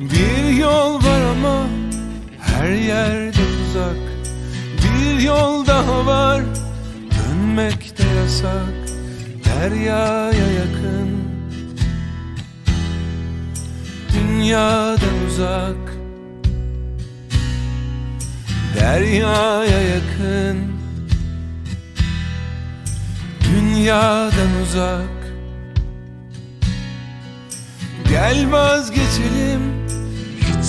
Bir yol var ama her yerde uzak. Bir yol daha var dönmek de yasak. Deryaya yakın. Dünyadan uzak. Deryaya yakın. Dünyadan uzak. Gel vazgeçelim